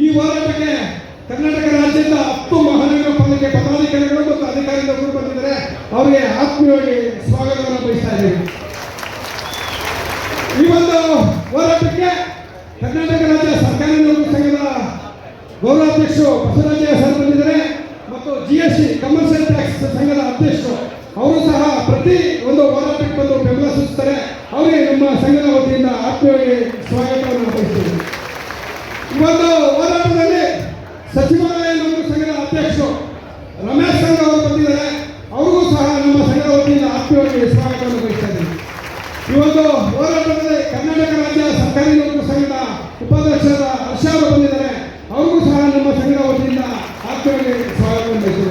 ಈ ಹೋರಾಟಕ್ಕೆ ಕರ್ನಾಟಕ ರಾಜ್ಯದ ಹತ್ತು ಮಹಾನಗರ ಪಾಲಿಕೆ ಪದಾಧಿಕಾರಿಗಳು ಮತ್ತು ಅಧಿಕಾರಿಗಳು ಬಂದಿದ್ದಾರೆ. ಅವರಿಗೆ ಆತ್ಮೀಯವಾಗಿ ಸ್ವಾಗತವನ್ನು ಬಯಸ್ತಾ ಇದ್ದೀವಿ ಈ ಒಂದು ಹೋರಾಟಕ್ಕೆ ಕರ್ನಾಟಕ ರಾಜ್ಯ ಸರ್ಕಾರಿ ನೌಕರ ಸಂಘದ ಗೌರವಾಧ್ಯಕ್ಷರು ಬಸವರಾಜ ಸರ್ ಬಂದಿದ್ದಾರೆ ಮತ್ತು G S T commercial tax ಸಂಘದ ಅಧ್ಯಕ್ಷರು. ಅವರು ಸಹ ಪ್ರತಿ ಒಂದು ಹೋರಾಟಕ್ಕೆ ಬಂದು ಬೆಂಬಲ ಸೂಚಿಸ್ತಾರೆ. ಅವರಿಗೆ ನಮ್ಮ ಸಂಘದ ವತಿಯಿಂದ ಆತ್ಮೀಯವಾಗಿ ಬಯಸಿದೆ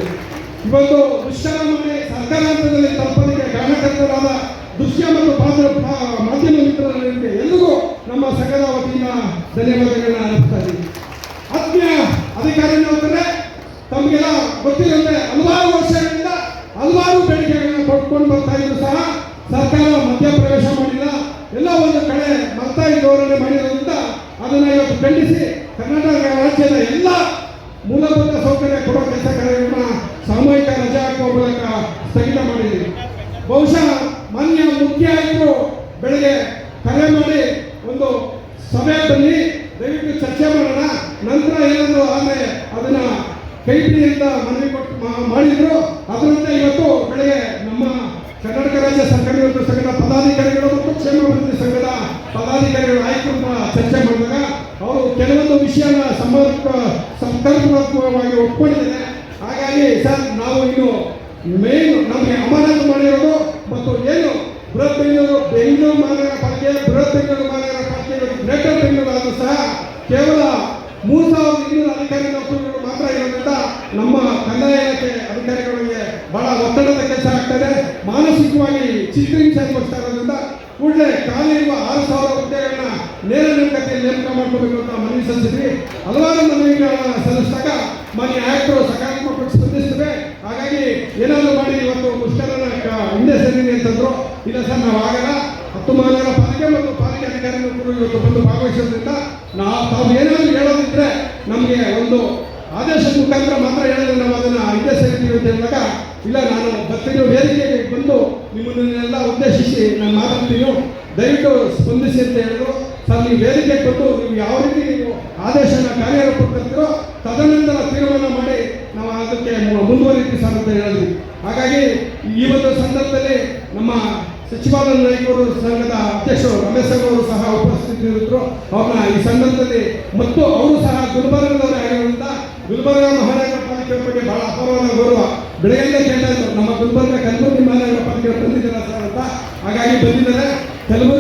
ಇವತ್ತು ದುಶ್ಚರಾಮನೆ ಸರ್ಕಾರ ಹಂತದಲ್ಲಿ ತಲುಪಲಿಕ್ಕೆ ಕಾರಣಕರ್ತರಾದ ದೃಶ್ಯ ಮತ್ತು ಪಾತ್ರ ಮಾಧ್ಯಮ ಮಿತ್ರರಿಗೆ ಎಲ್ಲರಿಗೂ ನಮ್ಮ ಸಂಘದ ವತಿಯಿಂದ ಧನ್ಯವಾದಗಳನ್ನ ಅರ್ಪಿಸ್ತಾ ಇದ್ದೀನಿ. ಆತ್ಮೀಯ ಅಧಿಕಾರಿ ನೌಕರರೇ ತಮಗೆಲ್ಲ ಗೊತ್ತಿರುತ್ತೆ ಹಲವಾರು ವರ್ಷಗಳಿಂದ ಹಲವಾರು ಬೇಡಿಕೆಗಳನ್ನು ಕೊಟ್ಕೊಂಡು ಬರ್ತಾ ಇದ್ರು ಸಹ ಸರ್ಕಾರ ಮಧ್ಯಪ್ರವೇಶ ಮಾಡಿಲ್ಲ. ಎಲ್ಲ ಒಂದು ಕಡೆ ಮತ್ತಾಯಿ ಧೋರಣೆ ಮಾಡಿರೋದ್ರಿಂದ ಅದನ್ನು ಇವತ್ತು ಖಂಡಿಸಿ ಮೂಲಭೂತ ಸೌಕರ್ಯ ಕೊಡೋ ಕೆಲಸ ಕಾರ್ಯಗಳನ್ನ ಸಾಮೂಹಿಕ ರಜೆ ಹಾಕುವ ಮೂಲಕ ಸ್ಥಗಿತ ಮಾಡಿದ್ದೀವಿ ಬಹುಶಃ ಮಾನ್ಯ ಮುಖ್ಯ ಆಯುಕ್ತರು ಬೆಳಗ್ಗೆ ಕರೆ ಮಾಡಿ ಒಂದು ಸಭೆ ಬನ್ನಿ ದಯವಿಟ್ಟು ಚರ್ಚೆ ಮಾಡೋಣ. ನಂತರ ಏನಾದರೂ ಆದರೆ ಅದನ್ನ ಕೈಪಿಡಿಯಿಂದ ಮನವಿ ಕೊಟ್ಟು ಮಾಡಿದ್ರು. ಅದರಂತೆ ಇವತ್ತು ಬೆಳಗ್ಗೆ ನಮ್ಮ ಕರ್ನಾಟಕ ರಾಜ್ಯ ಸರ್ಕಾರಿ ಸಂಘದ ಪದಾಧಿಕಾರಿಗಳು ಮತ್ತು ಕ್ಷೇಮಾಭಿವೃದ್ಧಿ ಸಂಘದ ಪದಾಧಿಕಾರಿಗಳು ಮಾಡಿದಾಗ ಕೆಲವೊಂದು ವಿಷಯನ ಸಮರ್ಪ ಸಂಕಲ್ಪವಾಗಿ ಒಪ್ಪಿಕೊಂಡಿದ್ದೇನೆ ಹಾಗಾಗಿ ಸರ್, ನಾವು ಇನ್ನು ಮೇನ್ ನಮಗೆ ಅಮಾನತು ಮಾಡಿರೋದು ಮತ್ತು ಏನು ಬೃಹತ್ ಬೆಂಗಳೂರು ಬೆಂಗಳೂರು ಮಹಾನಗರ ಪಾಲಿಕೆ ಬೃಹತ್ ಬೆಂಗಳೂರು ಮಹಾನಗರ ಪಾಲಿಕೆ ಗ್ರೇಟರ್ ಬೆಂಗಳೂರು ಸಹ ಕೇವಲ ಮೂರು ಸಾವಿರದ ಇನ್ನೂರು ಅಧಿಕಾರಿ ನೌಕರರು ಮಾತ್ರ ಇರೋದ್ರಿಂದ ನಮ್ಮ ಕಂದಾಯ ಇಲಾಖೆ ಅಧಿಕಾರಿಗಳಿಗೆ ಬಹಳ ಒತ್ತಡದ ಕೆಲಸ ಆಗ್ತದೆ ಮಾನಸಿಕವಾಗಿ ಅನುಭವಿಸ್ತಾ ಇರೋದ್ರಿಂದ ಕೂಡಲೇ ಖಾಲಿ ಇರುವ ಆರು ಸಾವಿರ ಹುದ್ದೆಗಳನ್ನ ನೇರ ನೇಮಕತೆಯಲ್ಲಿ ನೇಮಕ ಮಾಡ್ಕೋಬೇಕು ಅಂತ ಮನವಿ ಸಲ್ಲಿಸಿದ್ವಿ. ಹಲವಾರು ಮನವಿಗಳನ್ನ ಸಲ್ಲಿಸಿದಾಗ ಮನೆ ಆಯುಕ್ತರು ಸಕಾರಾತ್ಮಕ ಸ್ಪಂದಿಸ್ತವೆ ಹಾಗಾಗಿ ಏನಾದರೂ ಮಾಡಿ ಇವತ್ತು ಮುಷ್ಕರನ ಹಿಂದೆ ಸರಿರಿ ಅಂತಂದ್ರು ಇಲ್ಲ ಸರ್, ನಾವು ಆಗಲ್ಲ. ಹತ್ತು ಮಹಾನಗರ ಪಾಲಿಕೆ ಮತ್ತು ಪಾಲಿಕೆ ಅಧಿಕಾರಿಗಳು ಇವತ್ತು ಬಂದು ಭಾಗವಹಿಸೋದ್ರಿಂದ ನಾವು ತಾವು ಏನಾದರೂ ಹೇಳೋದಿದ್ರೆ ನಮಗೆ ಒಂದು ಆದೇಶದ ಮುಖಾಂತರ ಮಾತ್ರ ಹೇಳಿದ್ರೆ ನಾವು ಅದನ್ನ ಹಿಂದೆ ಸರಿತೀವಿ ಅಂತ ಹೇಳಿದಾಗ, ಇಲ್ಲ, ನಾನು ಬರ್ತೀನಿ ವೇದಿಕೆಗೆ ಬಂದು ನಿಮ್ಮನ್ನೆಲ್ಲ ಉದ್ದೇಶಿಸಿ ನಾನು ಮಾತಾಡ್ತೀನಿ. ದಯವಿಟ್ಟು ಸ್ಪಂದಿಸಿ ಅಂತ ಹೇಳಿದ್ರು. ನೀವು ವೇದಿಕೆ ಕೊಟ್ಟು ನೀವು ಯಾವ ರೀತಿ ನೀವು ಆದೇಶನ ಕಾರ್ಯರೂಪಕ್ಕೆ ತದನಂತರ ತೀರ್ಮಾನ ಮಾಡಿ ನಾವು ಅದಕ್ಕೆ ಮುಂದುವರಿತೀವಿ ಸರ್ ಅಂತ ಹೇಳಿದ್ವಿ ಹಾಗಾಗಿ ಈ ಒಂದು ಸಂದರ್ಭದಲ್ಲಿ ನಮ್ಮ ಸಚಿವಾಲಯ ನಾಯಕರು ಸಂಘದ ಅಧ್ಯಕ್ಷರು ರಮೇಶ್ ಅವರು ಸಹ ಉಪಸ್ಥಿತರಿದ್ದರು. ಅವ್ರನ್ನ ಈ ಸಂದರ್ಭದಲ್ಲಿ ಮತ್ತು ಅವರು ಸಹ ಗುಲ್ಬರ್ಗದವರೇ ಆಗಿರೋದ್ರಿಂದ ಗುಲ್ಬರ್ಗ ಮಹಾನಗರ ಪಾಲಿಕೆ ಬಗ್ಗೆ ಬಹಳ ಅಪಾರವಾದ ಗೌರವ ಬೆಳಗ್ಗೆ ಕೇಳ್ತಾ ನಮ್ಮ ಗುಲ್ಬರ್ಗ ಕಲಬುರಗಿ ಮಹಾನಗರ ಪಾಲಿಕೆ ಬಂದಿದ್ದಾರೆ ಸರ್ ಅಂತ. ಹಾಗಾಗಿ ಬಂದಿದ್ದಾರೆ. ಕಲಬುರಗಿ